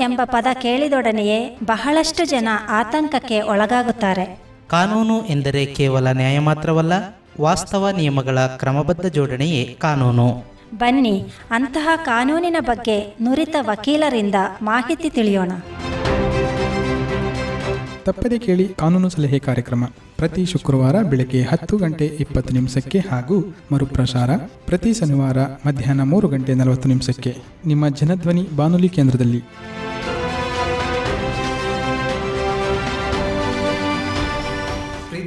ಎಂಬ ಪದ ಕೇಳಿದೊಡನೆಯೇ ಬಹಳಷ್ಟು ಜನ ಆತಂಕಕ್ಕೆ ಒಳಗಾಗುತ್ತಾರೆ. ಕಾನೂನು ಎಂದರೆ ಕೇವಲ ನ್ಯಾಯ ಮಾತ್ರವಲ್ಲ ವಾಸ್ತವ ನಿಯಮಗಳ ಕ್ರಮಬದ್ಧ ಜೋಡಣೆಯೇ ಕಾನೂನು. ಬನ್ನಿ ಅಂತಹ ಕಾನೂನಿನ ಬಗ್ಗೆ ನುರಿತ ವಕೀಲರಿಂದ ಮಾಹಿತಿ ತಿಳಿಯೋಣ. ತಪ್ಪದೆ ಕೇಳಿ ಕಾನೂನು ಸಲಹೆ ಕಾರ್ಯಕ್ರಮ. ಪ್ರತಿ ಶುಕ್ರವಾರ ಬೆಳಗ್ಗೆ ಹತ್ತು ಗಂಟೆ ಇಪ್ಪತ್ತು ನಿಮಿಷಕ್ಕೆ ಹಾಗೂ ಮರುಪ್ರಸಾರ ಪ್ರತಿ ಶನಿವಾರ ಮಧ್ಯಾಹ್ನ ಮೂರು ಗಂಟೆ ನಲವತ್ತು ನಿಮಿಷಕ್ಕೆ. ನಿಮ್ಮ ಜನಧ್ವನಿ ಬಾನುಲಿ ಕೇಂದ್ರದಲ್ಲಿ.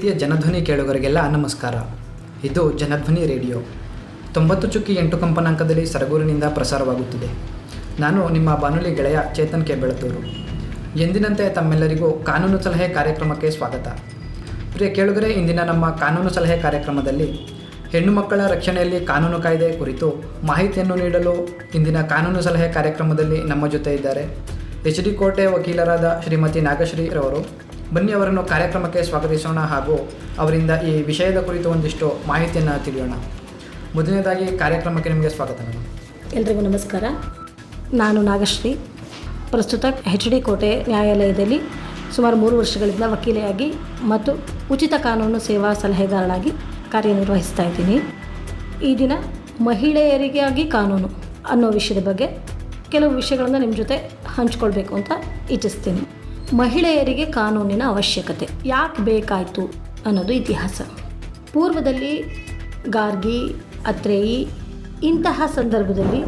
ಪ್ರೀತಿಯ ಜನಧ್ವನಿ ಕೇಳುಗರಿಗೆಲ್ಲ ನಮಸ್ಕಾರ. ಇದು ಜನಧ್ವನಿ ರೇಡಿಯೋ. ತೊಂಬತ್ತು ಚುಕ್ಕಿ ಎಂಟು ಕಂಪನಾಂಕದಲ್ಲಿ ಸರಗೂರಿನಿಂದ ಪ್ರಸಾರವಾಗುತ್ತಿದೆ. ನಾನು ನಿಮ್ಮ ಬಾನುಲಿ ಗೆಳೆಯ ಚೇತನ್ ಕೆ ಬೆಳತೂರು ಎಂದಿನಂತೆ ತಮ್ಮೆಲ್ಲರಿಗೂ ಕಾನೂನು ಸಲಹೆ ಕಾರ್ಯಕ್ರಮಕ್ಕೆ ಸ್ವಾಗತ. ಪ್ರಿಯ ಕೇಳುಗರೆ, ಇಂದಿನ ನಮ್ಮ ಕಾನೂನು ಸಲಹೆ ಕಾರ್ಯಕ್ರಮದಲ್ಲಿ ಹೆಣ್ಣು ಮಕ್ಕಳ ರಕ್ಷಣೆಯಲ್ಲಿ ಕಾನೂನು ಕಾಯ್ದೆ ಕುರಿತು ಮಾಹಿತಿಯನ್ನು ನೀಡಲು ಇಂದಿನ ಕಾನೂನು ಸಲಹೆ ಕಾರ್ಯಕ್ರಮದಲ್ಲಿ ನಮ್ಮ ಜೊತೆ ಇದ್ದಾರೆ. ಎಚ್ ಡಿ ಕೋಟೆ ವಕೀಲರಾದ ಶ್ರೀಮತಿ ನಾಗಶ್ರೀ ರವರು ಬನ್ನಿ ಅವರನ್ನು ಕಾರ್ಯಕ್ರಮಕ್ಕೆ ಸ್ವಾಗತಿಸೋಣ ಹಾಗೂ ಅವರಿಂದ ಈ ವಿಷಯದ ಕುರಿತು ಒಂದಿಷ್ಟು ಮಾಹಿತಿಯನ್ನು ತಿಳಿಯೋಣ. ಮೊದಲನೇದಾಗಿ ಕಾರ್ಯಕ್ರಮಕ್ಕೆ ನಿಮಗೆ ಸ್ವಾಗತ ಮೇಡಮ್ ಎಲ್ರಿಗೂ ನಮಸ್ಕಾರ. ನಾನು ನಾಗಶ್ರೀ. ಪ್ರಸ್ತುತ ಹೆಚ್ ಡಿ ಕೋಟೆ ನ್ಯಾಯಾಲಯದಲ್ಲಿ ಸುಮಾರು ಮೂರು ವರ್ಷಗಳಿಂದ ವಕೀಲೆಯಾಗಿ ಮತ್ತು ಉಚಿತ ಕಾನೂನು ಸೇವಾ ಸಲಹೆಗಾರಳಾಗಿ ಕಾರ್ಯನಿರ್ವಹಿಸ್ತಾ ಇದ್ದೀನಿ. ಈ ದಿನ ಮಹಿಳೆಯರಿಗಾಗಿ ಕಾನೂನು ಅನ್ನೋ ವಿಷಯದ ಬಗ್ಗೆ ಕೆಲವು ವಿಷಯಗಳನ್ನು ನಿಮ್ಮ ಜೊತೆ ಹಂಚ್ಕೊಳ್ಬೇಕು ಅಂತ ಇಚ್ಛಿಸ್ತೀನಿ. ಮಹಿಳೆಯರಿಗೆ ಕಾನೂನಿನ ಅವಶ್ಯಕತೆ. ಯಾಕೆ ಬೇಕಾಯಿತು ಅನ್ನೋದು ಇತಿಹಾಸ. ಪೂರ್ವದಲ್ಲಿ ಗಾರ್ಗಿ, ಅತ್ರೇಯಿ ಇಂತಹ ಸಂದರ್ಭದಲ್ಲಿ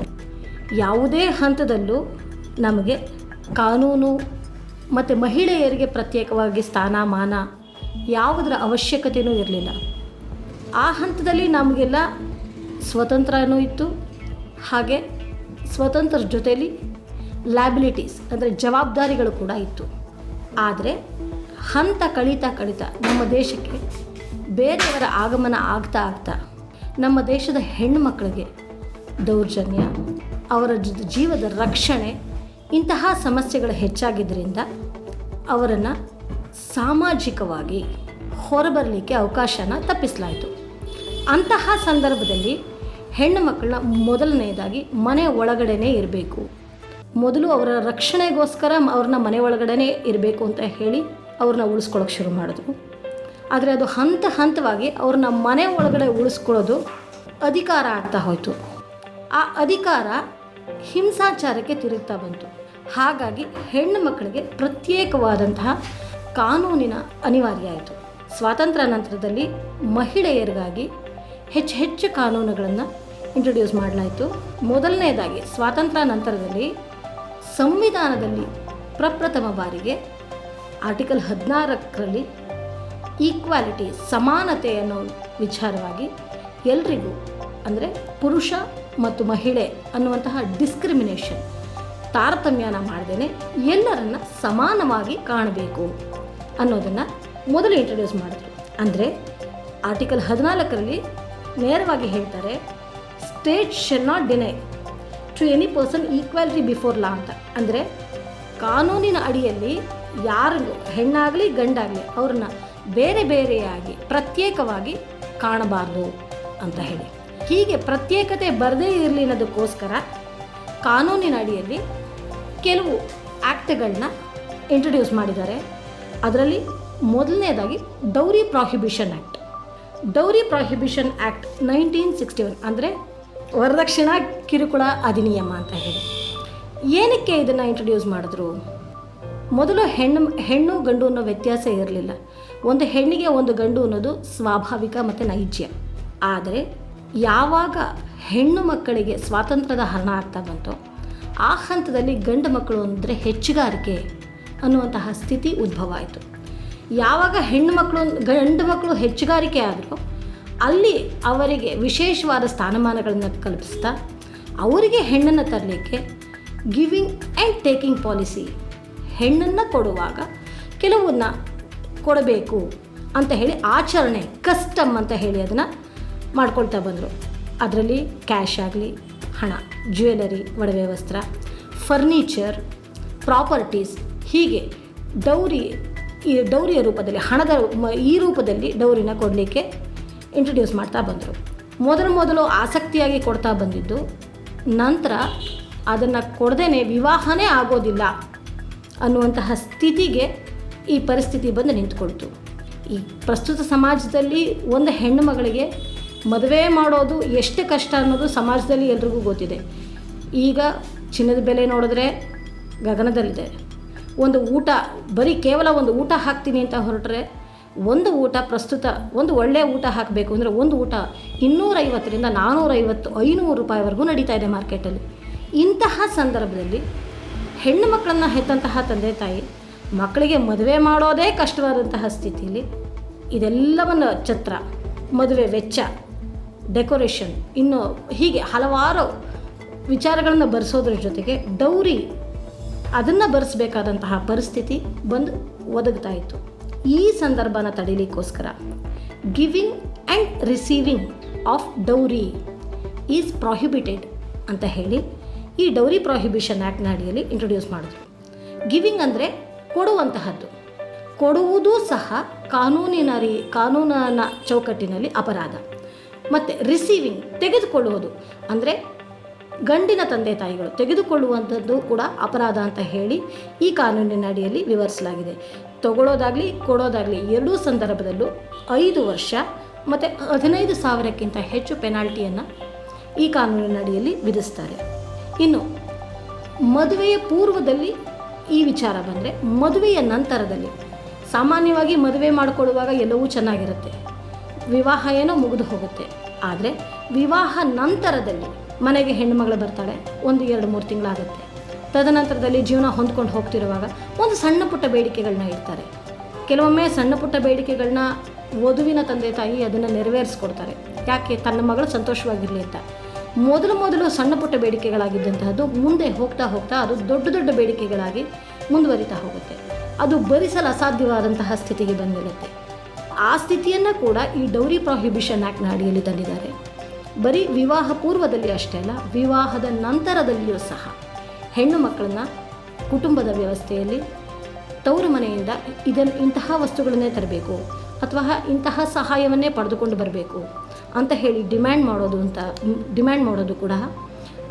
ಯಾವುದೇ ಹಂತದಲ್ಲೂ ನಮಗೆ ಕಾನೂನು ಮತ್ತು ಮಹಿಳೆಯರಿಗೆ ಪ್ರತ್ಯೇಕವಾಗಿ ಸ್ಥಾನಮಾನ ಯಾವುದರ ಅವಶ್ಯಕತೆಯೂ ಇರಲಿಲ್ಲ. ಆ ಹಂತದಲ್ಲಿ ನಮಗೆಲ್ಲ ಸ್ವತಂತ್ರನೂ ಇತ್ತು. ಹಾಗೆ ಸ್ವತಂತ್ರ ಜೊತೆಯಲ್ಲಿ ಲ್ಯಾಬಿಲಿಟೀಸ್ ಅಂದರೆ ಜವಾಬ್ದಾರಿಗಳು ಕೂಡ ಇತ್ತು. ಆದರೆ ಹಂತ ಕಳೀತಾ ಕಳೀತಾ ನಮ್ಮ ದೇಶಕ್ಕೆ ಬೇರೆಯವರ ಆಗಮನ ಆಗ್ತಾ ಆಗ್ತಾ ನಮ್ಮ ದೇಶದ ಹೆಣ್ಣು ಮಕ್ಕಳಿಗೆ ದೌರ್ಜನ್ಯ, ಅವರ ಜೀವದ ರಕ್ಷಣೆ, ಇಂತಹ ಸಮಸ್ಯೆಗಳು ಹೆಚ್ಚಾಗಿದ್ದರಿಂದ ಅವರನ್ನು ಸಾಮಾಜಿಕವಾಗಿ ಹೊರಬರಲಿಕ್ಕೆ ಅವಕಾಶನ ತಪ್ಪಿಸಲಾಯಿತು. ಅಂತಹ ಸಂದರ್ಭದಲ್ಲಿ ಹೆಣ್ಣು ಮಕ್ಕಳನ್ನ ಮೊದಲನೆಯದಾಗಿ ಮನೆ ಒಳಗಡೆನೇ ಇರಬೇಕು. ಮೊದಲು ಅವರ ರಕ್ಷಣೆಗೋಸ್ಕರ ಅವ್ರನ್ನ ಮನೆ ಒಳಗಡೆನೇ ಇರಬೇಕು ಅಂತ ಹೇಳಿ ಅವ್ರನ್ನ ಉಳಿಸ್ಕೊಳ್ಳೋಕೆ ಶುರು ಮಾಡಿದ್ರು. ಆದರೆ ಅದು ಹಂತ ಹಂತವಾಗಿ ಅವ್ರನ್ನ ಮನೆ ಒಳಗಡೆ ಉಳಿಸ್ಕೊಳ್ಳೋದು ಅಧಿಕಾರ ಆಗ್ತಾ ಹೋಯಿತು. ಆ ಅಧಿಕಾರ ಹಿಂಸಾಚಾರಕ್ಕೆ ತಿರುಗ್ತಾ ಬಂತು. ಹಾಗಾಗಿ ಹೆಣ್ಣು ಮಕ್ಕಳಿಗೆ ಪ್ರತ್ಯೇಕವಾದಂತಹ ಕಾನೂನಿನ ಅನಿವಾರ್ಯ ಆಯಿತು. ಸ್ವಾತಂತ್ರ್ಯ ನಂತರದಲ್ಲಿ ಮಹಿಳೆಯರಿಗಾಗಿ ಹೆಚ್ಚು ಹೆಚ್ಚು ಕಾನೂನುಗಳನ್ನು ಇಂಟ್ರೊಡ್ಯೂಸ್ ಮಾಡಲಾಯಿತು. ಮೊದಲನೇದಾಗಿ ಸ್ವಾತಂತ್ರ್ಯ ನಂತರದಲ್ಲಿ ಸಂವಿಧಾನದಲ್ಲಿ ಪ್ರಪ್ರಥಮ ಬಾರಿಗೆ ಆರ್ಟಿಕಲ್ ಹದಿನಾರರಲ್ಲಿ ಈಕ್ವಾಲಿಟಿ, ಸಮಾನತೆ ಅನ್ನೋ ವಿಚಾರವಾಗಿ ಎಲ್ರಿಗೂ ಅಂದರೆ ಪುರುಷ ಮತ್ತು ಮಹಿಳೆ ಅನ್ನುವಂತಹ ಡಿಸ್ಕ್ರಿಮಿನೇಷನ್ ತಾರತಮ್ಯನ ಮಾಡ್ದೇ ಎಲ್ಲರನ್ನು ಸಮಾನವಾಗಿ ಕಾಣಬೇಕು ಅನ್ನೋದನ್ನು ಮೊದಲು ಇಂಟ್ರೊಡ್ಯೂಸ್ ಮಾಡಿದ್ರು. ಅಂದರೆ ಆರ್ಟಿಕಲ್ ಹದಿನಾಲ್ಕರಲ್ಲಿ ನೇರವಾಗಿ ಹೇಳ್ತಾರೆ state shall not deny to any person equality before law ಅಂತ. ಅಂದರೆ ಕಾನೂನಿನ ಅಡಿಯಲ್ಲಿ ಯಾರಿಗೂ ಹೆಣ್ಣಾಗಲಿ ಗಂಡಾಗಲಿ ಅವ್ರನ್ನ ಬೇರೆ ಬೇರೆಯಾಗಿ ಪ್ರತ್ಯೇಕವಾಗಿ ಕಾಣಬಾರ್ದು ಅಂತ ಹೇಳಿ. ಹೀಗೆ ಪ್ರತ್ಯೇಕತೆ ಬರದೇ ಇರಲಿ ಅನ್ನೋದಕ್ಕೋಸ್ಕರ ಕಾನೂನಿನ ಅಡಿಯಲ್ಲಿ ಕೆಲವು ಆ್ಯಕ್ಟ್ಗಳನ್ನ ಇಂಟ್ರೊಡ್ಯೂಸ್ ಮಾಡಿದ್ದಾರೆ. ಅದರಲ್ಲಿ ಮೊದಲನೇದಾಗಿ dowry prohibition act dowry prohibition act nineteen sixty one ಅಂದರೆ ವರದಕ್ಷಿಣಾ ಕಿರುಕುಳ ಅಧಿನಿಯಮ ಅಂತ ಹೇಳಿ. ಏನಕ್ಕೆ ಇದನ್ನು ಇಂಟ್ರೊಡ್ಯೂಸ್ ಮಾಡಿದ್ರು? ಮೊದಲು ಹೆಣ್ಣು ಹೆಣ್ಣು ಗಂಡು ಅನ್ನೋ ವ್ಯತ್ಯಾಸ ಇರಲಿಲ್ಲ. ಒಂದು ಹೆಣ್ಣಿಗೆ ಒಂದು ಗಂಡು ಅನ್ನೋದು ಸ್ವಾಭಾವಿಕ ಮತ್ತು ನೈಜ್ಯ ಆದರೆ ಯಾವಾಗ ಹೆಣ್ಣು ಮಕ್ಕಳಿಗೆ ಸ್ವಾತಂತ್ರ್ಯದ ಹರಣ ಆಗ್ತಾ ಬಂತೋ, ಆ ಹಂತದಲ್ಲಿ ಗಂಡು ಮಕ್ಕಳು ಅಂದರೆ ಹೆಚ್ಚುಗಾರಿಕೆ ಅನ್ನುವಂತಹ ಸ್ಥಿತಿ ಉದ್ಭವ ಆಯಿತು. ಯಾವಾಗ ಹೆಣ್ಣು ಮಕ್ಕಳು, ಗಂಡು ಮಕ್ಕಳು ಹೆಚ್ಚುಗಾರಿಕೆ ಆದರೂ ಅಲ್ಲಿ ಅವರಿಗೆ ವಿಶೇಷವಾದ ಸ್ಥಾನಮಾನಗಳನ್ನು ಕಲ್ಪಿಸ್ತಾ ಅವರಿಗೆ ಹೆಣ್ಣನ್ನು ತರಲಿಕ್ಕೆ ಗಿವಿಂಗ್ ಆ್ಯಂಡ್ ಟೇಕಿಂಗ್ ಪಾಲಿಸಿ ಹೆಣ್ಣನ್ನು ಕೊಡುವಾಗ ಕೆಲವನ್ನ ಕೊಡಬೇಕು ಅಂತ ಹೇಳಿ ಆಚರಣೆ ಕಸ್ಟಮ್ ಅಂತ ಹೇಳಿ ಅದನ್ನು ಮಾಡ್ಕೊಳ್ತಾ ಬಂದರು. ಅದರಲ್ಲಿ ಕ್ಯಾಶ್ ಆಗಲಿ, ಹಣ ಜ್ಯುವೆಲರಿ ಒಡವೆ ವಸ್ತ್ರ ಫರ್ನಿಚರ್ ಪ್ರಾಪರ್ಟೀಸ್ ಹೀಗೆ ಡೌರಿ, ಈ ಡೌರಿಯ ರೂಪದಲ್ಲಿ, ಹಣದ ಈ ರೂಪದಲ್ಲಿ ಡೌರಿನ ಕೊಡಲಿಕ್ಕೆ ಇಂಟ್ರೊಡ್ಯೂಸ್ ಮಾಡ್ತಾ ಬಂದರು. ಮೊದಲು ಮೊದಲು ಆಸಕ್ತಿಯಾಗಿ ಕೊಡ್ತಾ ಬಂದಿದ್ದು, ನಂತರ ಅದನ್ನು ಕೊಡದೇ ವಿವಾಹನೇ ಆಗೋದಿಲ್ಲ ಅನ್ನುವಂತಹ ಸ್ಥಿತಿಗೆ ಈ ಪರಿಸ್ಥಿತಿ ಬಂದು ನಿಂತ್ಕೊಳ್ತು. ಈ ಪ್ರಸ್ತುತ ಸಮಾಜದಲ್ಲಿ ಒಂದು ಹೆಣ್ಣು ಮಗಳಿಗೆ ಮದುವೆ ಮಾಡೋದು ಎಷ್ಟು ಕಷ್ಟ ಅನ್ನೋದು ಸಮಾಜದಲ್ಲಿ ಎಲ್ರಿಗೂ ಗೊತ್ತಿದೆ. ಈಗ ಚಿನ್ನದ ಬೆಲೆ ನೋಡಿದ್ರೆ ಗಗನದಲ್ಲಿದೆ. ಒಂದು ಊಟ, ಬರೀ ಕೇವಲ ಒಂದು ಊಟ ಹಾಕ್ತೀನಿ ಅಂತ ಹೊರಟ್ರೆ ಒಂದು ಊಟ ಪ್ರಸ್ತುತ, ಒಂದು ಒಳ್ಳೆಯ ಊಟ ಹಾಕಬೇಕು ಅಂದರೆ ಒಂದು ಊಟ ಇನ್ನೂರೈವತ್ತರಿಂದ ನಾನ್ನೂರೈವತ್ತು ಐನೂರು ರೂಪಾಯಿವರೆಗೂ ನಡೀತಾ ಇದೆ ಮಾರ್ಕೆಟಲ್ಲಿ. ಇಂತಹ ಸಂದರ್ಭದಲ್ಲಿ ಹೆಣ್ಣು ಮಕ್ಕಳನ್ನು ಹೆತ್ತಂತಹ ತಂದೆ ತಾಯಿ ಮಕ್ಕಳಿಗೆ ಮದುವೆ ಮಾಡೋದೇ ಕಷ್ಟವಾದಂತಹ ಸ್ಥಿತಿಯಲ್ಲಿ ಇದೆಲ್ಲವನ್ನು ಛತ್ರ, ಮದುವೆ ವೆಚ್ಚ, ಡೆಕೋರೇಷನ್, ಇನ್ನು ಹೀಗೆ ಹಲವಾರು ವಿಚಾರಗಳನ್ನು ಬರೆಸೋದ್ರ ಜೊತೆಗೆ ಡೌರಿ ಅದನ್ನು ಬರೆಸಬೇಕಾದಂತಹ ಪರಿಸ್ಥಿತಿ ಬಂದು ಒದಗ್ತಾ ಇತ್ತು. ಈ ಸಂದರ್ಭನ ತಡೀಲಿಕ್ಕೋಸ್ಕರ giving and receiving of dowry is prohibited ಅಂತ ಹೇಳಿ ಈ ಡೌರಿ ಪ್ರಾಹಿಬಿಷನ್ ಆ್ಯಕ್ಟ್ನ ಅಡಿಯಲ್ಲಿ ಇಂಟ್ರೊಡ್ಯೂಸ್ ಮಾಡಿದ್ರು. ಗಿವಿಂಗ್ ಅಂದರೆ ಕೊಡುವಂತಹದ್ದು. ಕೊಡುವುದೂ ಸಹ ಕಾನೂನಿನ ರೀ, ಕಾನೂನಿನ ಚೌಕಟ್ಟಿನಲ್ಲಿ ಅಪರಾಧ. ಮತ್ತು ರಿಸೀವಿಂಗ್ ತೆಗೆದುಕೊಳ್ಳುವುದು ಅಂದರೆ ಗಂಡಿನ ತಂದೆ ತಾಯಿಗಳು ತೆಗೆದುಕೊಳ್ಳುವಂಥದ್ದು ಕೂಡ ಅಪರಾಧ ಅಂತ ಹೇಳಿ ಈ ಕಾನೂನಿನ ಅಡಿಯಲ್ಲಿ ವಿವರಿಸಲಾಗಿದೆ. ತಗೊಳ್ಳೋದಾಗಲಿ ಕೊಡೋದಾಗಲಿ ಎರಡೂ ಸಂದರ್ಭದಲ್ಲೂ ಐದು ವರ್ಷ ಮತ್ತು ಹದಿನೈದು ಸಾವಿರಕ್ಕಿಂತ ಹೆಚ್ಚು ಪೆನಾಲ್ಟಿಯನ್ನು ಈ ಕಾನೂನಿನ ಅಡಿಯಲ್ಲಿ ವಿಧಿಸ್ತಾರೆ. ಇನ್ನು, ಮದುವೆಯ ಪೂರ್ವದಲ್ಲಿ ಈ ವಿಚಾರ ಬಂದರೆ, ಮದುವೆಯ ನಂತರದಲ್ಲಿ ಸಾಮಾನ್ಯವಾಗಿ ಮದುವೆ ಮಾಡಿಕೊಳ್ಳುವಾಗ ಎಲ್ಲವೂ ಚೆನ್ನಾಗಿರುತ್ತೆ. ವಿವಾಹ ಏನೋ ಮುಗಿದು ಹೋಗುತ್ತೆ. ಆದರೆ, ವಿವಾಹ ನಂತರದಲ್ಲಿ ಮನೆಗೆ ಹೆಣ್ಣುಮಗಳು ಬರ್ತಾಳೆ, ಒಂದು, ಎರಡು, ಮೂರು ತಿಂಗಳಾಗುತ್ತೆ. ತದನಂತರದಲ್ಲಿ ಜೀವನ ಹೊಂದ್ಕೊಂಡು ಹೋಗ್ತಿರುವಾಗ ಒಂದು ಸಣ್ಣ ಪುಟ್ಟ ಬೇಡಿಕೆಗಳನ್ನ ಇಡ್ತಾರೆ. ಕೆಲವೊಮ್ಮೆ ಸಣ್ಣ ಪುಟ್ಟ ಬೇಡಿಕೆಗಳನ್ನ ವಧುವಿನ ತಂದೆ ತಾಯಿ ಅದನ್ನು ನೆರವೇರಿಸ್ಕೊಡ್ತಾರೆ. ಯಾಕೆ? ತನ್ನ ಮಗಳು ಸಂತೋಷವಾಗಿರಲಿ ಅಂತ. ಮೊದಲು ಮೊದಲು ಸಣ್ಣ ಪುಟ್ಟ ಬೇಡಿಕೆಗಳಾಗಿದ್ದಂತಹದ್ದು ಮುಂದೆ ಹೋಗ್ತಾ ಹೋಗ್ತಾ ಅದು ದೊಡ್ಡ ದೊಡ್ಡ ಬೇಡಿಕೆಗಳಾಗಿ ಮುಂದುವರಿತಾ ಹೋಗುತ್ತೆ. ಅದು ಭರಿಸಲು ಅಸಾಧ್ಯವಾದಂತಹ ಸ್ಥಿತಿಗೆ ಬಂದಿರುತ್ತೆ. ಆ ಸ್ಥಿತಿಯನ್ನು ಕೂಡ ಈ ಡೌರಿ ಪ್ರಾಹಿಬಿಷನ್ ಆ್ಯಕ್ಟ್ನ ಅಡಿಯಲ್ಲಿ ತಂದಿದ್ದಾರೆ. ಬರೀ ವಿವಾಹ ಪೂರ್ವದಲ್ಲಿ ಅಷ್ಟೇ ಅಲ್ಲ, ವಿವಾಹದ ನಂತರದಲ್ಲಿಯೂ ಸಹ. ಹೆಣ್ಣು ಮಕ್ಕಳನ್ನ ಕುಟುಂಬದ ವ್ಯವಸ್ಥೆಯಲ್ಲಿ ತವರು ಮನೆಯಿಂದ ಇದನ್ನು ಇಂತಹ ವಸ್ತುಗಳನ್ನೇ ತರಬೇಕು ಅಥವಾ ಇಂತಹ ಸಹಾಯವನ್ನೇ ಪಡೆದುಕೊಂಡು ಬರಬೇಕು ಅಂತ ಹೇಳಿ ಡಿಮ್ಯಾಂಡ್ ಮಾಡೋದು ಅಂತ, ಡಿಮ್ಯಾಂಡ್ ಮಾಡೋದು ಕೂಡ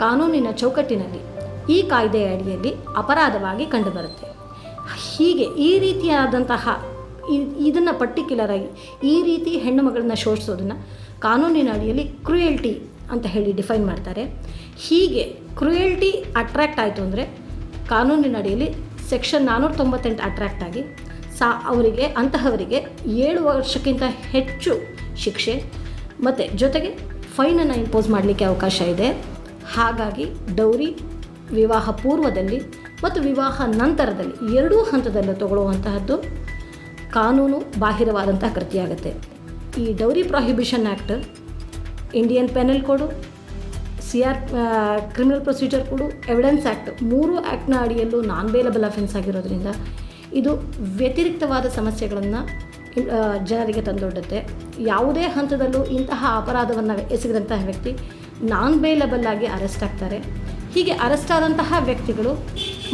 ಕಾನೂನಿನ ಚೌಕಟ್ಟಿನಲ್ಲಿ ಈ ಕಾಯ್ದೆಯ ಅಡಿಯಲ್ಲಿ ಅಪರಾಧವಾಗಿ ಕಂಡುಬರುತ್ತೆ. ಹೀಗೆ ಈ ರೀತಿಯಾದಂತಹ ಇದನ್ನು ಪರ್ಟಿಕ್ಯುಲರ್ ಆಗಿ ಈ ರೀತಿ ಹೆಣ್ಣು ಮಗಳನ್ನ ಶೋಷಿಸೋದನ್ನು ಕಾನೂನಿನ ಅಡಿಯಲ್ಲಿ ಕ್ರುಯಲ್ಟಿ ಅಂತ ಹೇಳಿ ಡಿಫೈನ್ ಮಾಡ್ತಾರೆ. ಹೀಗೆ ಕ್ರುಯಲ್ಟಿ ಅಟ್ರ್ಯಾಕ್ಟ್ ಆಯಿತು ಅಂದರೆ ಕಾನೂನಿನ ಅಡಿಯಲ್ಲಿ ಸೆಕ್ಷನ್ ನಾನ್ನೂರ ತೊಂಬತ್ತೆಂಟು ಅಟ್ರ್ಯಾಕ್ಟ್ ಆಗಿ ಸಾ ಅವರಿಗೆ, ಅಂತಹವರಿಗೆ ಏಳು ವರ್ಷಕ್ಕಿಂತ ಹೆಚ್ಚು ಶಿಕ್ಷೆ ಮತ್ತು ಜೊತೆಗೆ ಫೈನನ್ನು ಇಂಪೋಸ್ ಮಾಡಲಿಕ್ಕೆ ಅವಕಾಶ ಇದೆ. ಹಾಗಾಗಿ ಡೌರಿ ವಿವಾಹ ಪೂರ್ವದಲ್ಲಿ ಮತ್ತು ವಿವಾಹ ನಂತರದಲ್ಲಿ ಎರಡೂ ಹಂತದಲ್ಲಿ ತಗೊಳ್ಳುವಂತಹದ್ದು ಕಾನೂನು ಬಾಹಿರವಾದಂತಹ ಕೃತಿಯಾಗುತ್ತೆ. ಈ dowry prohibition act Indian penal code C R criminal procedure ಕೂಡ ಎವಿಡೆನ್ಸ್ ಆ್ಯಕ್ಟ್ ಮೂರು ಆ್ಯಕ್ಟ್ನ ಅಡಿಯಲ್ಲೂ ನಾನ್ ಬೇಲಬಲ್ ಅಫೆನ್ಸ್ ಆಗಿರೋದ್ರಿಂದ ಇದು ವ್ಯತಿರಿಕ್ತವಾದ ಸಮಸ್ಯೆಗಳನ್ನು ಜನರಿಗೆ ತಂದೊಡ್ಡುತ್ತೆ. ಯಾವುದೇ ಹಂತದಲ್ಲೂ ಇಂತಹ ಅಪರಾಧವನ್ನು ಎಸಗಿದಂತಹ ವ್ಯಕ್ತಿ ನಾನ್ ಬೇಲಬಲ್ ಆಗಿ ಅರೆಸ್ಟ್ ಆಗ್ತಾರೆ. ಹೀಗೆ ಅರೆಸ್ಟ್ ಆದಂತಹ ವ್ಯಕ್ತಿಗಳು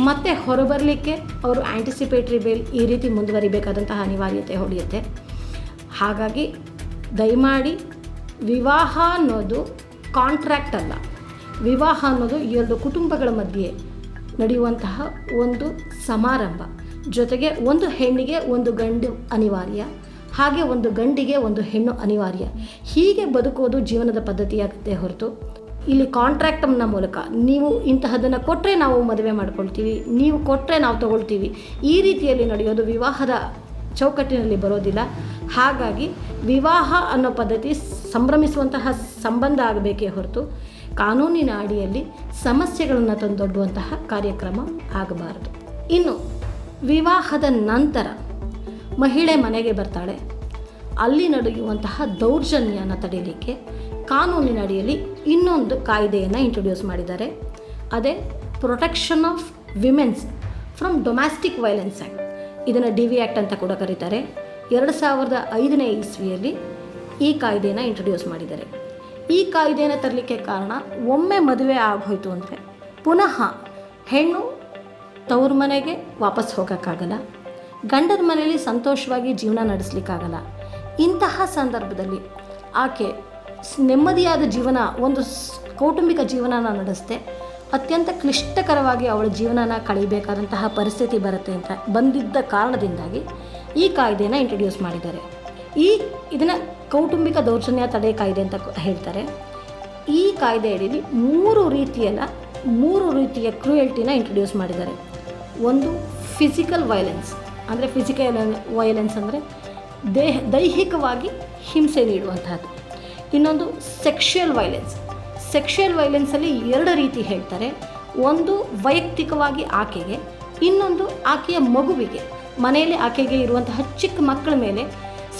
ಮತ್ತೆ ಹೊರಬರಲಿಕ್ಕೆ ಅವರು ಆ್ಯಂಟಿಸಿಪೇಟ್ರಿ ಬೇಲ್ ಈ ರೀತಿ ಮುಂದುವರಿಬೇಕಾದಂತಹ ಅನಿವಾರ್ಯತೆ ಹೊಡೆಯುತ್ತೆ ಹಾಗಾಗಿ ದಯಮಾಡಿ ವಿವಾಹ ಅನ್ನೋದು ಕಾಂಟ್ರ್ಯಾಕ್ಟ್ ಅಲ್ಲ. ವಿವಾಹ ಅನ್ನೋದು ಎರಡು ಕುಟುಂಬಗಳ ಮಧ್ಯೆ ನಡೆಯುವಂತಹ ಒಂದು ಸಮಾರಂಭ. ಜೊತೆಗೆ ಒಂದು ಹೆಣ್ಣಿಗೆ ಒಂದು ಗಂಡು ಅನಿವಾರ್ಯ, ಹಾಗೆ ಒಂದು ಗಂಡಿಗೆ ಒಂದು ಹೆಣ್ಣು ಅನಿವಾರ್ಯ. ಹೀಗೆ ಬದುಕೋದು ಜೀವನದ ಪದ್ಧತಿಯಾಗುತ್ತೆ ಹೊರತು. ಇಲ್ಲಿ ಕಾಂಟ್ರಾಕ್ಟಮ್ನ ಮೂಲಕ ನೀವು ಇಂತಹದನ್ನು ಕೊಟ್ಟರೆ ನಾವು ಮದುವೆ ಮಾಡ್ಕೊಳ್ತೀವಿ, ನೀವು ಕೊಟ್ಟರೆ ನಾವು ತಗೊಳ್ತೀವಿ. ಈ ರೀತಿಯಲ್ಲಿ ನಡೆಯೋದು ವಿವಾಹದ ಚೌಕಟ್ಟಿನಲ್ಲಿ ಬರೋದಿಲ್ಲ. ಹಾಗಾಗಿ ವಿವಾಹ ಅನ್ನೋ ಪದ್ಧತಿ ಸಂಭ್ರಮಿಸುವಂತಹ ಸಂಬಂಧ ಆಗಬೇಕೇ ಹೊರತು. ಕಾನೂನಿನ ಅಡಿಯಲ್ಲಿ ಸಮಸ್ಯೆಗಳನ್ನು ತಂದೊಡ್ಡುವಂತಹ ಕಾರ್ಯಕ್ರಮ ಆಗಬಾರದು. ಇನ್ನು ವಿವಾಹದ ನಂತರ ಮಹಿಳೆ ಮನೆಗೆ ಬರ್ತಾಳೆ. ಅಲ್ಲಿ ನಡೆಯುವಂತಹ ದೌರ್ಜನ್ಯನ ತಡೆಯಲಿಕ್ಕೆ ಕಾನೂನಿನ ಅಡಿಯಲ್ಲಿ ಇನ್ನೊಂದು ಕಾಯ್ದೆಯನ್ನು ಇಂಟ್ರೊಡ್ಯೂಸ್ ಮಾಡಿದ್ದಾರೆ. ಅದೇ protection of womens from domestic violence act ಇದನ್ನು ಡಿ ವಿ ಆ್ಯಕ್ಟ್ ಅಂತ ಕೂಡ ಕರೀತಾರೆ. ಎರಡು ಸಾವಿರದ ಐದನೇ ಇಸ್ವಿಯಲ್ಲಿ ಈ ಕಾಯ್ದೆಯನ್ನು ಇಂಟ್ರೊಡ್ಯೂಸ್ ಮಾಡಿದ್ದಾರೆ. ಈ ಕಾಯ್ದೆನ ತರಲಿಕ್ಕೆ ಕಾರಣ ಒಮ್ಮೆ ಮದುವೆ ಆಗೋಯ್ತು ಅಂದರೆ ಪುನಃ ಹೆಣ್ಣು ತವ್ರ ಮನೆಗೆ ವಾಪಸ್ ಹೋಗೋಕ್ಕಾಗಲ್ಲ. ಗಂಡನ ಮನೆಯಲ್ಲಿ ಸಂತೋಷವಾಗಿ ಜೀವನ ನಡೆಸಲಿಕ್ಕಾಗಲ್ಲ. ಇಂತಹ ಸಂದರ್ಭದಲ್ಲಿ ಆಕೆ ನೆಮ್ಮದಿಯಾದ ಜೀವನ, ಒಂದು ಕೌಟುಂಬಿಕ ಜೀವನನ ನಡೆಸದೆ. ಅತ್ಯಂತ ಕ್ಲಿಷ್ಟಕರವಾಗಿ ಅವಳ ಜೀವನನ ಕಳೀಬೇಕಾದಂತಹ ಪರಿಸ್ಥಿತಿ ಬರುತ್ತೆ ಅಂತ ಬಂದಿದ್ದ ಕಾರಣದಿಂದಾಗಿ ಈ ಕಾಯ್ದೆನ ಇಂಟ್ರೊಡ್ಯೂಸ್ ಮಾಡಿದ್ದಾರೆ. ಈ ಇದನ್ನು ಕೌಟುಂಬಿಕ ದೌರ್ಜನ್ಯ ತಡೆ ಕಾಯ್ದೆ ಅಂತ ಹೇಳ್ತಾರೆ. ಈ ಕಾಯ್ದೆಯಡಿಯಲ್ಲಿ ಮೂರು ರೀತಿಯಲ್ಲ ಮೂರು ರೀತಿಯ ಕ್ರೂಯಲ್ಟಿನ ಇಂಟ್ರೊಡ್ಯೂಸ್ ಮಾಡಿದ್ದಾರೆ. ಒಂದು ಫಿಸಿಕಲ್ ವೈಲೆನ್ಸ್ ಅಂದರೆ ಫಿಸಿಕಲ್ ವೈಲೆನ್ಸ್ ಅಂದರೆ ದೇಹ, ದೈಹಿಕವಾಗಿ ಹಿಂಸೆ ನೀಡುವಂತಹದ್ದು. ಇನ್ನೊಂದು ಸೆಕ್ಷುಯಲ್ ವೈಲೆನ್ಸ್ ಸೆಕ್ಷುಯಲ್ ವೈಲೆನ್ಸಲ್ಲಿ ಎರಡು ರೀತಿ ಹೇಳ್ತಾರೆ. ಒಂದು ವೈಯಕ್ತಿಕವಾಗಿ ಆಕೆಗೆ, ಇನ್ನೊಂದು ಆಕೆಯ ಮಗುವಿಗೆ. ಮನೆಯಲ್ಲಿ ಆಕೆಗೆ ಇರುವಂತಹ ಚಿಕ್ಕ ಮಕ್ಕಳ ಮೇಲೆ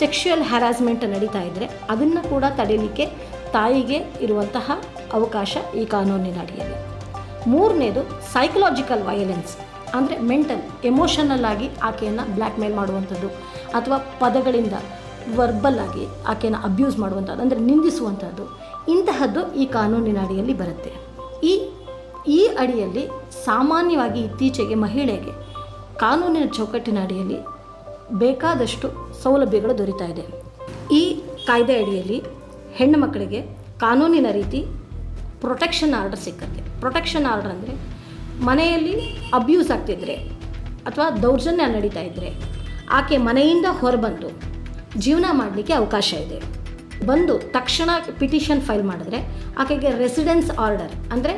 ಸೆಕ್ಷುಯಲ್ ಹ್ಯಾರಾಸ್ಮೆಂಟ್ ನಡೀತಾ ಇದ್ದರೆ ಅದನ್ನು ಕೂಡ ತಡೆಯಲಿಕ್ಕೆ ತಾಯಿಗೆ ಇರುವಂತಹ ಅವಕಾಶ ಈ ಕಾನೂನಿನ ಅಡಿಯಲ್ಲಿ. ಮೂರನೇದು ಸೈಕಲಾಜಿಕಲ್ ವೈಲೆನ್ಸ್ ಅಂದರೆ ಮೆಂಟಲ್ ಎಮೋಷನಲ್ ಆಗಿ ಆಕೆಯನ್ನು ಬ್ಲ್ಯಾಕ್ ಮೇಲ್ ಮಾಡುವಂಥದ್ದು, ಅಥವಾ ಪದಗಳಿಂದ ವರ್ಬಲ್ ಆಗಿ ಆಕೆಯನ್ನು ಅಬ್ಯೂಸ್ ಮಾಡುವಂಥದ್ದು, ಅಂದರೆ ನಿಂದಿಸುವಂಥದ್ದು, ಇಂತಹದ್ದು ಈ ಕಾನೂನಿನ ಅಡಿಯಲ್ಲಿ ಬರುತ್ತೆ. ಈ ಈ ಅಡಿಯಲ್ಲಿ ಸಾಮಾನ್ಯವಾಗಿ ಇತ್ತೀಚೆಗೆ ಮಹಿಳೆಗೆ ಕಾನೂನಿನ ಚೌಕಟ್ಟಿನ ಅಡಿಯಲ್ಲಿ ಬೇಕಾದಷ್ಟು ಸೌಲಭ್ಯಗಳು ದೊರೀತಾ ಇದೆ. ಈ ಕಾಯ್ದೆ ಅಡಿಯಲ್ಲಿ ಹೆಣ್ಣು ಮಕ್ಕಳಿಗೆ ಕಾನೂನಿನ ರೀತಿ ಪ್ರೊಟೆಕ್ಷನ್ ಆರ್ಡರ್ ಸಿಕ್ಕತ್ತೆ. ಪ್ರೊಟೆಕ್ಷನ್ ಆರ್ಡರ್ ಅಂದರೆ ಮನೆಯಲ್ಲಿ ಅಬ್ಯೂಸ್ ಆಗ್ತಿದ್ರೆ ಅಥವಾ ದೌರ್ಜನ್ಯ ನಡೀತಾ ಇದ್ದರೆ ಆಕೆ ಮನೆಯಿಂದ ಹೊರಬಂದು ಜೀವನ ಮಾಡಲಿಕ್ಕೆ ಅವಕಾಶ ಇದೆ. ಬಂದು ತಕ್ಷಣ ಪಿಟಿಷನ್ ಫೈಲ್ ಮಾಡಿದ್ರೆ ಆಕೆಗೆ ರೆಸಿಡೆನ್ಸ್ ಆರ್ಡರ್ ಅಂದರೆ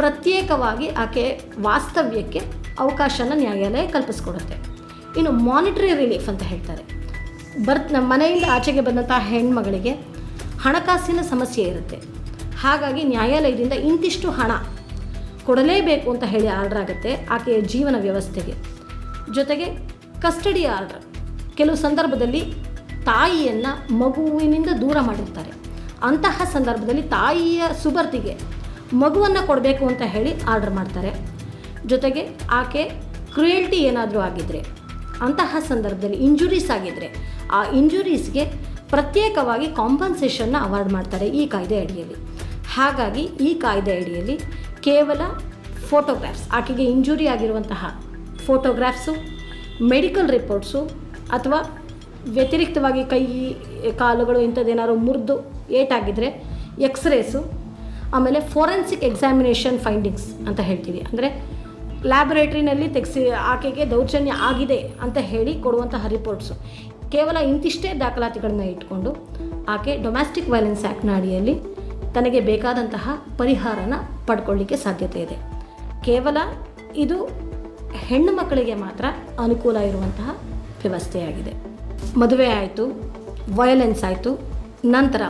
ಪ್ರತ್ಯೇಕವಾಗಿ ಆಕೆ ವಾಸ್ತವ್ಯಕ್ಕೆ ಅವಕಾಶನ ನ್ಯಾಯಾಲಯ ಕಲ್ಪಿಸ್ಕೊಡುತ್ತೆ. ಇನ್ನು ಮಾನಿಟರಿ ರಿಲೀಫ್ ಅಂತ ಹೇಳ್ತಾರೆ. ಬರ್ತ್ ನಮ್ಮ ಮನೆಯಿಂದ ಆಚೆಗೆ ಬಂದಂಥ ಹೆಣ್ಮಗಳಿಗೆ ಹಣಕಾಸಿನ ಸಮಸ್ಯೆ ಇರುತ್ತೆ. ಹಾಗಾಗಿ ನ್ಯಾಯಾಲಯದಿಂದ ಇಂತಿಷ್ಟು ಹಣ ಕೊಡಲೇಬೇಕು ಅಂತ ಹೇಳಿ ಆರ್ಡರ್ ಆಗುತ್ತೆ ಆಕೆಯ ಜೀವನ ವ್ಯವಸ್ಥೆಗೆ. ಜೊತೆಗೆ ಕಸ್ಟಡಿ ಆರ್ಡರ್. ಕೆಲವು ಸಂದರ್ಭದಲ್ಲಿ ತಾಯಿಯನ್ನು ಮಗುವಿನಿಂದ ದೂರ ಮಾಡಿರ್ತಾರೆ. ಅಂತಹ ಸಂದರ್ಭದಲ್ಲಿ ತಾಯಿಯ ಸುಬರ್ತಿಗೆ ಮಗುವನ್ನು ಕೊಡಬೇಕು ಅಂತ ಹೇಳಿ ಆರ್ಡರ್ ಮಾಡ್ತಾರೆ. ಜೊತೆಗೆ ಆಕೆ ಕ್ರುಯಲ್ಟಿ ಏನಾದರೂ ಆಗಿದ್ದರೆ ಅಂತಹ ಸಂದರ್ಭದಲ್ಲಿ ಇಂಜುರೀಸ್ ಆಗಿದ್ದರೆ ಆ ಇಂಜುರೀಸ್ಗೆ ಪ್ರತ್ಯೇಕವಾಗಿ ಕಾಂಪನ್ಸೇಷನ್ನ ಅವಾರ್ಡ್ ಮಾಡ್ತಾರೆ ಈ ಕಾಯ್ದೆ ಅಡಿಯಲ್ಲಿ. ಹಾಗಾಗಿ ಈ ಕಾಯ್ದೆ ಅಡಿಯಲ್ಲಿ ಕೇವಲ ಫೋಟೋಗ್ರಾಫ್ಸ್ ಆಕೆಗೆ ಇಂಜುರಿ ಆಗಿರುವಂತಹ ಫೋಟೋಗ್ರಾಫ್ಸು ಮೆಡಿಕಲ್ ರಿಪೋರ್ಟ್ಸು ಅಥವಾ ವ್ಯತಿರಿಕ್ತವಾಗಿ ಕೈ, ಕಾಲುಗಳು ಇಂಥದ್ದೇನಾದ್ರು ಮುರಿದು ಏಟಾಗಿದ್ದರೆ ಎಕ್ಸ್ರೇಸು ಆಮೇಲೆ ಫೋರೆನ್ಸಿಕ್ ಎಕ್ಸಾಮಿನೇಷನ್ ಫೈಂಡಿಂಗ್ಸ್ ಅಂತ ಹೇಳ್ತೀವಿ. ಅಂದರೆ ಲ್ಯಾಬೊರೇಟ್ರಿನಲ್ಲಿ ತೆಗೆಸಿ ಆಕೆಗೆ ದೌರ್ಜನ್ಯ ಆಗಿದೆ ಅಂತ ಹೇಳಿ ಕೊಡುವಂತಹ ರಿಪೋರ್ಟ್ಸು ಕೇವಲ ಇಂತಿಷ್ಟೇ ದಾಖಲಾತಿಗಳನ್ನ ಇಟ್ಕೊಂಡು ಆಕೆ ಡೊಮ್ಯಾಸ್ಟಿಕ್ ವೈಲೆನ್ಸ್ ಆ್ಯಕ್ಟ್ನ ಅಡಿಯಲ್ಲಿ ತನಗೆ ಬೇಕಾದಂತಹ ಪರಿಹಾರನ ಪಡ್ಕೊಳ್ಳಿಕ್ಕೆ ಸಾಧ್ಯತೆ ಇದೆ. ಕೇವಲ ಇದು ಹೆಣ್ಣು ಮಕ್ಕಳಿಗೆ ಮಾತ್ರ ಅನುಕೂಲ ಇರುವಂತಹ ವ್ಯವಸ್ಥೆಯಾಗಿದೆ. ಮದುವೆ ಆಯಿತು ವಯಲೆನ್ಸ್ ಆಯಿತು, ನಂತರ